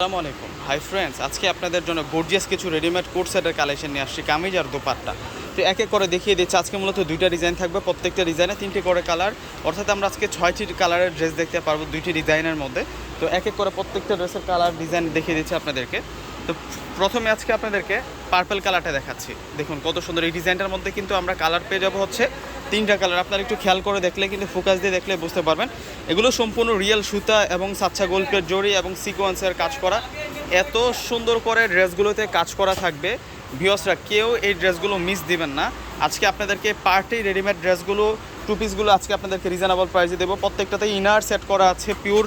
আসসালামু আলাইকুম। Hi friends আজকে আপনাদের জন্য গর্জিয়াস কিছু রেডিমেড কোট সেটের কালেকশন নিয়ে আসছি, কামিজ আর দোপাট্টা। তো এক এক করে দেখিয়ে দিচ্ছি, আজকে মূলত দুইটা ডিজাইন থাকবে, প্রত্যেকটা ডিজাইনে তিনটে করে কালার অর্থাৎ আমরা আজকে ছয়টি কালারের ড্রেস দেখতে পারব দুইটি ডিজাইনের মধ্যে। তো এক এক করে প্রত্যেকটা ড্রেসের কালার ডিজাইন দেখিয়ে দিচ্ছি আপনাদেরকে। তো প্রথমে আজকে আপনাদেরকে পার্পল কালারটা দেখাচ্ছি। দেখুন কত সুন্দর এই ডিজাইনটার মধ্যে কিন্তু আমরা কালার পেয়ে যাব হচ্ছে তিনটা কালার আপনারা একটু খেয়াল করে দেখলে, কিন্তু ফোকাস দিয়ে দেখলে বুঝতে পারবেন। এগুলো সম্পূর্ণ রিয়েল সুতা এবং সাচ্ছা গোল্পের জড়ি এবং সিকোয়েন্সের কাজ করা। এত সুন্দর করে ড্রেসগুলোতে কাজ করা থাকবে। ভিওসরা কেউ এই ড্রেসগুলো মিস দিবেন না। আজকে আপনাদেরকে পার্টি রেডিমেড ড্রেসগুলো টু পিসগুলো আজকে আপনাদেরকে রিজনেবল প্রাইসে দেবো। প্রত্যেকটাতে ইনার সেট করা আছে পিওর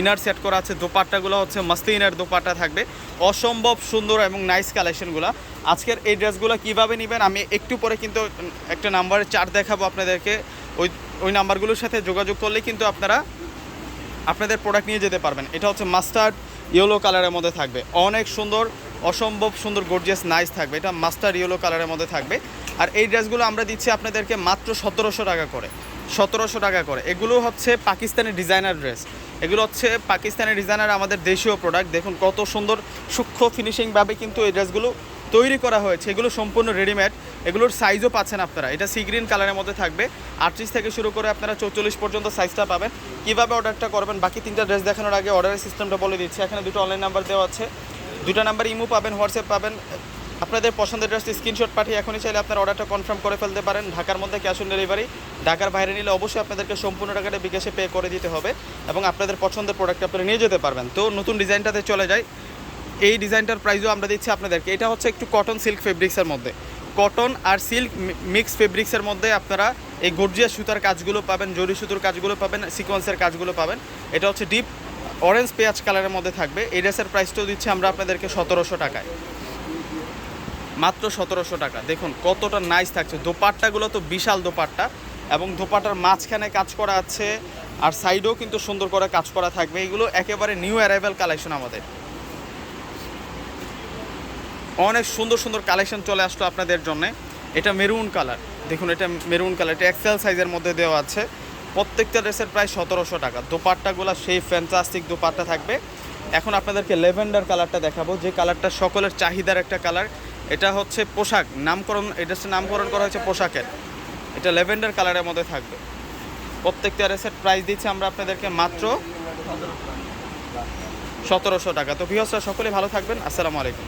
ইনার সেট করা আছে, দোপাট্টাগুলো হচ্ছে মস্তি ইনার দোপাট্টা থাকবে। অসম্ভব সুন্দর এবং নাইস কালেকশনগুলো আজকের এই ড্রেসগুলো কীভাবে নেবেন? আমি একটু পরে কিন্তু একটা নাম্বারের চার্ট দেখাবো আপনাদেরকে। ওই ওই নাম্বারগুলোর সাথে যোগাযোগ করলে কিন্তু আপনারা, আপনাদের প্রোডাক্ট নিয়ে যেতে পারবেন। এটা হচ্ছে মাস্টার্ড ইয়েলো কালারের মধ্যে থাকবে। অনেক সুন্দর, অসম্ভব সুন্দর গর্জিয়াস নাইস থাকবে। এটা মাস্টার ইয়েলো কালারের মধ্যে থাকবে। আর এই ড্রেসগুলো আমরা দিচ্ছি আপনাদেরকে মাত্র সতেরোশো টাকা করে। সতেরোশো টাকা করে। এগুলো হচ্ছে পাকিস্তানি ডিজাইনার ড্রেস এগুলো হচ্ছে পাকিস্তানি ডিজাইনার আমাদের দেশীয় প্রোডাক্ট দেখুন কত সুন্দর সূক্ষ্ম ফিনিশিংভাবে কিন্তু এই ড্রেসগুলো তৈরি করা হয়েছে। এগুলো সম্পূর্ণ রেডিমেড এগুলোর সাইজও পাচ্ছেন আপনারা। এটা সি গ্রিন কালারের মধ্যে থাকবে। আটত্রিশ থেকে শুরু করে আপনারা চৌচল্লিশ পর্যন্ত সাইজটা পাবেন। কীভাবে অর্ডারটা করবেন? বাকি তিনটা ড্রেস দেখানোর আগে অর্ডারের সিস্টেমটা বলে দিচ্ছি। এখানে দুটো অনলাইন নাম্বার দেওয়া আছে। দুটো নাম্বার ইমো পাবেন হোয়াটসঅ্যাপ পাবেন। আপনাদের পছন্দের ড্রেসটি স্ক্রিনশট পাঠিয়ে এখনই চাইলে আপনার অর্ডারটা কনফার্ম করে ফেলতে পারেন। ঢাকার মধ্যে ক্যাশ অন ডেলিভারি ঢাকার বাইরে নিলে অবশ্যই আপনাদেরকে সম্পূর্ণ টাকাটা বিকাশে পে করে দিতে হবে এবং আপনাদের পছন্দের প্রোডাক্ট আপনারা নিয়ে যেতে পারবেন। তো নতুন ডিজাইনটাতে চলে যায় এই ডিজাইনটার প্রাইসও আমরা দিচ্ছি আপনাদেরকে। এটা হচ্ছে একটু কটন সিল্ক ফেব্রিক্সের মধ্যে। কটন আর সিল্ক মিক্স ফেব্রিক্সের মধ্যে আপনারা এই গর্জিয়া সুতার কাজগুলো পাবেন, জরি সুতোর কাজগুলো পাবেন সিকোয়েন্সের কাজগুলো পাবেন। এটা হচ্ছে ডিপ অরেঞ্জ পেঁয়াজ কালারের মধ্যে থাকবে। এই ড্রেসের প্রাইসটাও দিচ্ছি আমরা আপনাদেরকে সতেরোশো টাকায়। মাত্র সতেরোশো টাকা। দেখুন, কতটা নাইস থাকছে। দোপাট্টাগুলো তো বিশাল দোপাট্টা এবং দোপাট্টার মাঝখানে কাজ করা আছে আর সাইডেও কিন্তু সুন্দর করে কাজ করা থাকবে। এগুলো একেবারে নিউ অ্যারাইভেল কালেকশন আমাদের। অনেক সুন্দর সুন্দর কালেকশন চলে আসলো আপনাদের জন্য। এটা মেরুন কালার দেখুন, এটা মেরুন কালার এটা এক্সেল সাইজের মধ্যে দেওয়া আছে। প্রত্যেকটা ড্রেসের প্রায় সতেরোশো টাকা। দোপাট্টাগুলো সেই ফ্যান্টাস্টিক দোপাট্টা থাকবে। এখন আপনাদেরকে লেভেন্ডার কালারটা দেখাবো। যে কালারটা সকলের চাহিদার একটা কালার এটা হচ্ছে পোশাক, নামকরণ, এটা নামকরণ করা হয়েছে পোশাকের। এটা ল্যাভেন্ডার কালারের মধ্যে থাকবে। প্রত্যেকটা ড্রেসের প্রাইস দিচ্ছি আমরা আপনাদেরকে মাত্র সতেরোশো টাকা। তো ভিওসরা সকলে ভালো থাকবেন। আসসালামু আলাইকুম।